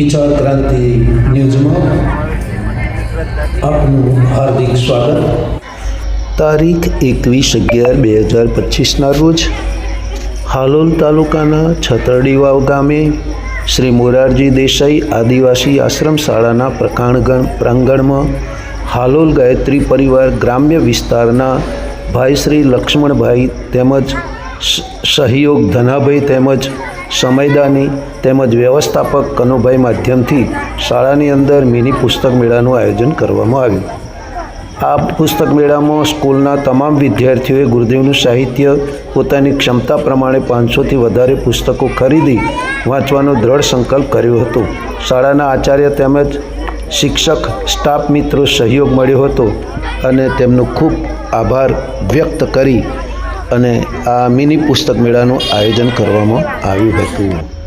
વિચાર ક્રાંતિ ન્યૂઝમાં આપનું હાર્દિક સ્વાગત. તારીખ એકવીસ અગિયાર બે હજાર પચીસના રોજ હાલોલ તાલુકાના છતરડીવાવ ગામે શ્રી મોરારજી દેસાઈ આદિવાસી આશ્રમ શાળાના પ્રકાણગણ પ્રાંગણમાં હાલોલ ગાયત્રી પરિવાર ગ્રામ્ય વિસ્તારના ભાઈ શ્રી લક્ષ્મણભાઈ તેમજ સહયોગ ધનાભાઈ તેમજ સમયદાની તેમજ વ્યવસ્થાપક કનુભાઈ માધ્યમથી શાળાની અંદર મિની પુસ્તક મેળાનું આયોજન કરવામાં આવ્યું. આ પુસ્તક મેળામાં સ્કૂલના તમામ વિદ્યાર્થીઓએ ગુરુદેવનું સાહિત્ય, પોતાની ક્ષમતા પ્રમાણે પાંચસોથી વધારે પુસ્તકો ખરીદી વાંચવાનો દ્રઢ સંકલ્પ કર્યો હતો. શાળાના આચાર્ય તેમજ શિક્ષક, સ્ટાફ મિત્રો સહયોગ મળ્યો હતો અને તેમનો ખૂબ આભાર વ્યક્ત કરી અને આ મિની પુસ્તક મેળાનું આયોજન કરવામાં આવ્યું હતું.